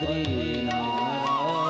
બદ્રી નારાયણ.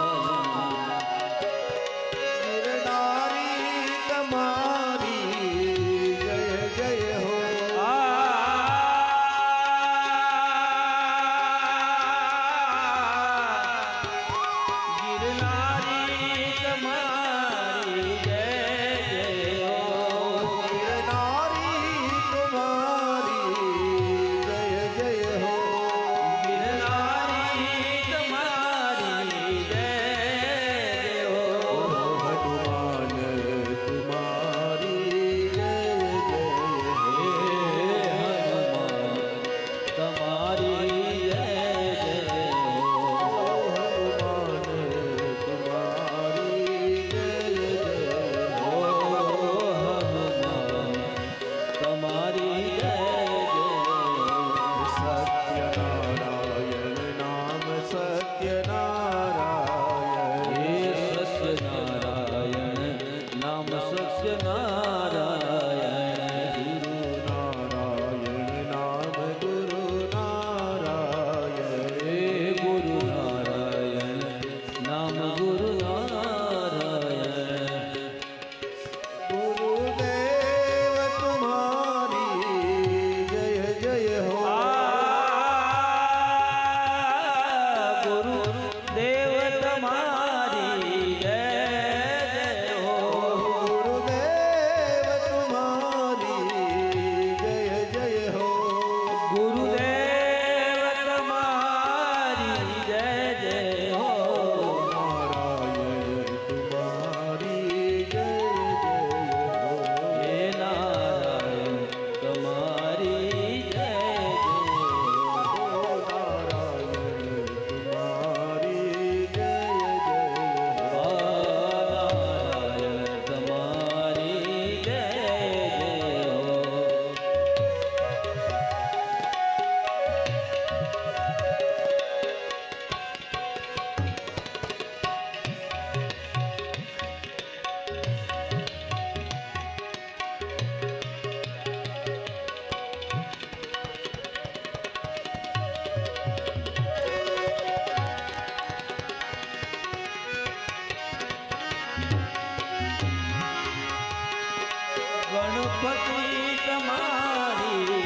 ગણપતિ તમારી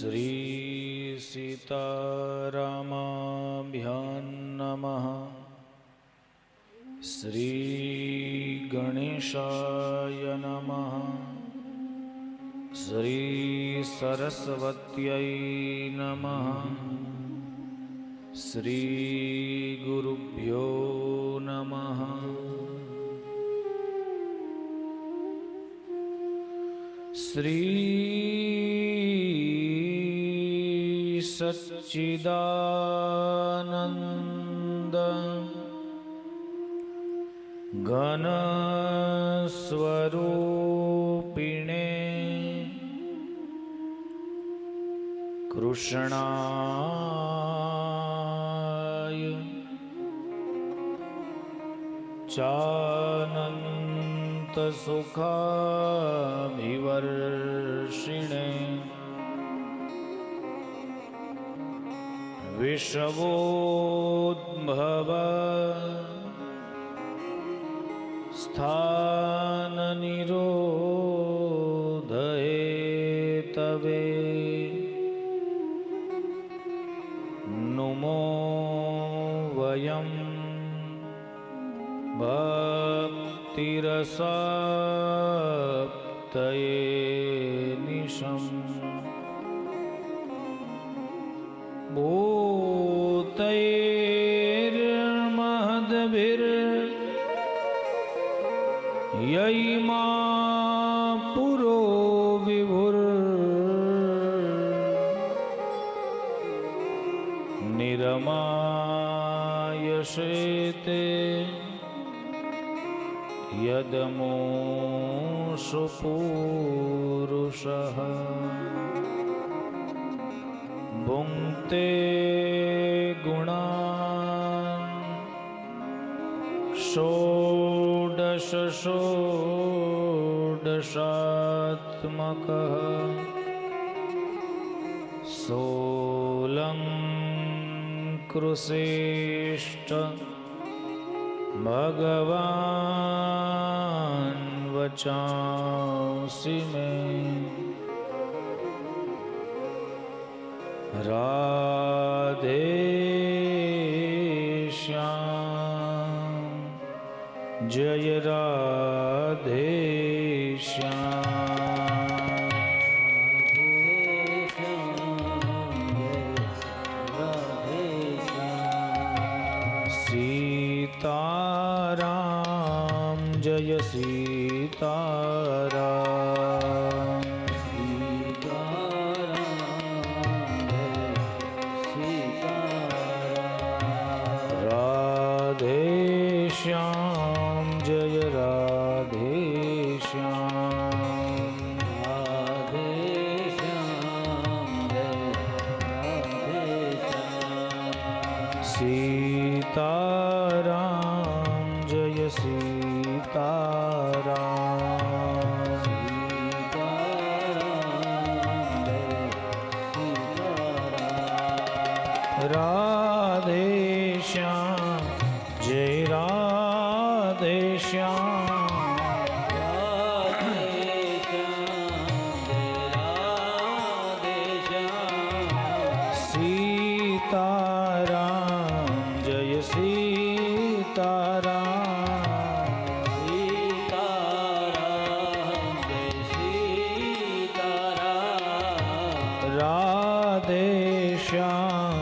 શ્રી સીતારામાભ્યાન નમઃ શ્રી ગણેશાય નમઃ શ્રી સરસ્વત્યય નમઃ શ્રી ગુરુભ્યો નમઃ श्री सच्चिदानन्द घनस्वरूपिणे कृष्णाय चानन्तसुखाभिवर्षिणे વિષવોદ્ભવ સ્થાનનિરોધયે તવે નુમો વયમ ભક્તિરસાપ્તયે यदमोषु पूरुषः भुङ्क्ते गुणान् षोडश षोडशात्मकः सोलं कृषेष्ठ भगवान् वचांसि में। राधे श्याम जय राधे રાધે શ્યામ જય રાધે શ્યામ. સીતારામ જય સીતારામ. સીતારામ જય સીતારામ રાધે શ્યામ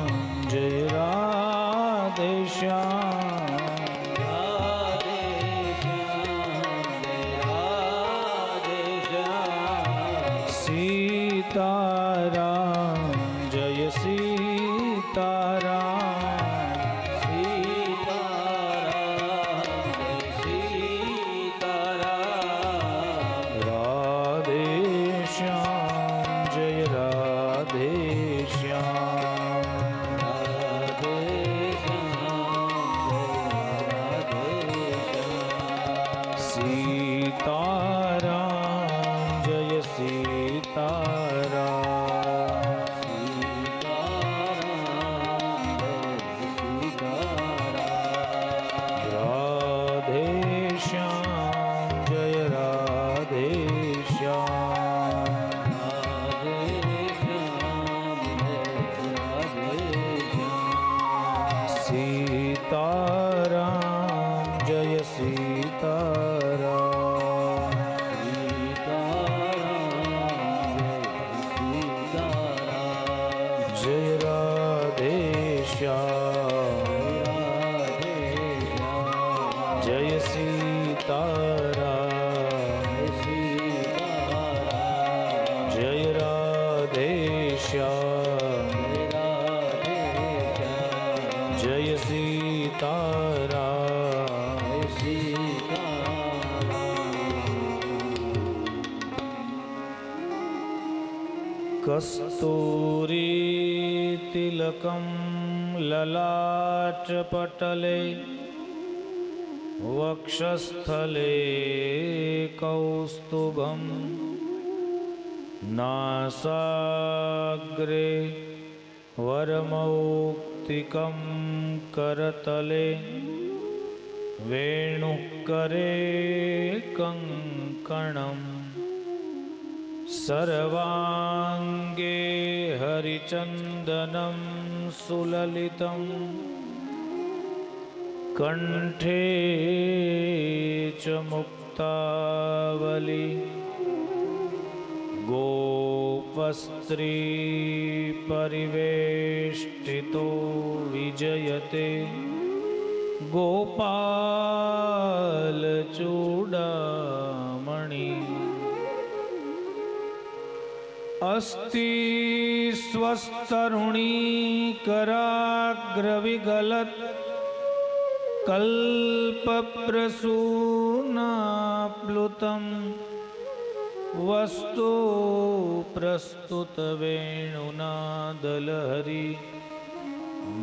સીતારામ તિલકમ લલાટપટલે વક્ષસ્થલે કૌસ્તુભમ નાસાગ્રે વરમૌક્તિકમ કરતલે વેણુકરે કંકણમ सर्वाङ्गे हरिचन्दनं सुललितं कण्ठे च मुक्तावली गोपस्त्रीपरिवेष्टितो विजयते गोपालचूडामणि अस्ति स्वस्तरुणी कराग्रविगलत् कल्पप्रसूनाप्लुतं वस्तु प्रस्तुतवेणुनादलहरि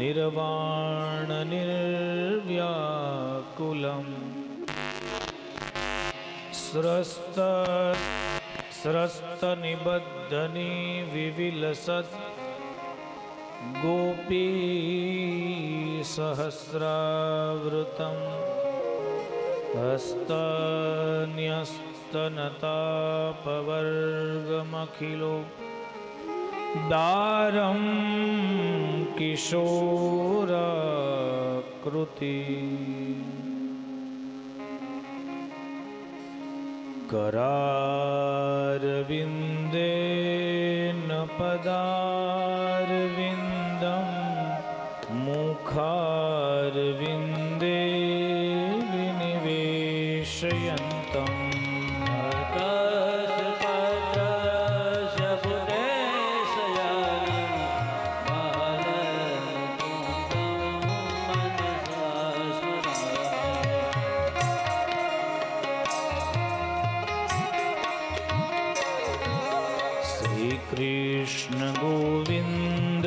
निर्वाणनिर्व्याकुलम् स्रस्त स्रस्तनिबद्धनि विविलसत् गोपी सहस्रावृतं हस्तन्यस्तनतापवर्गमखिलो दारं किशोराकृति। करारविन्देन पदारविन्दं मुखारविन्दे श्रीकृष्ण गोविन्द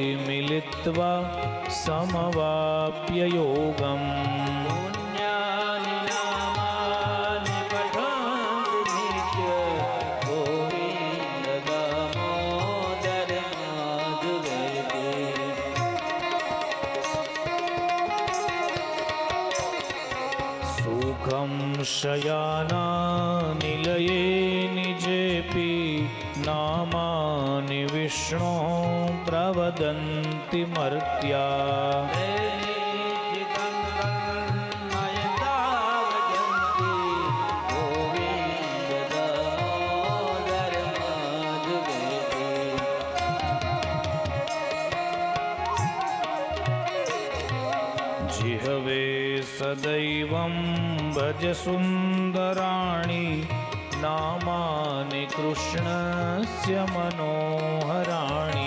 मिलित्वा समवाप्य योगम् सुखं शयानानिलये निजेऽपि नामानि विष्णो વદંતિ મર્ત્યા સદૈવં ભજ સુંદરાણી નામાની કૃષ્ણસ્ય મનોહરાણી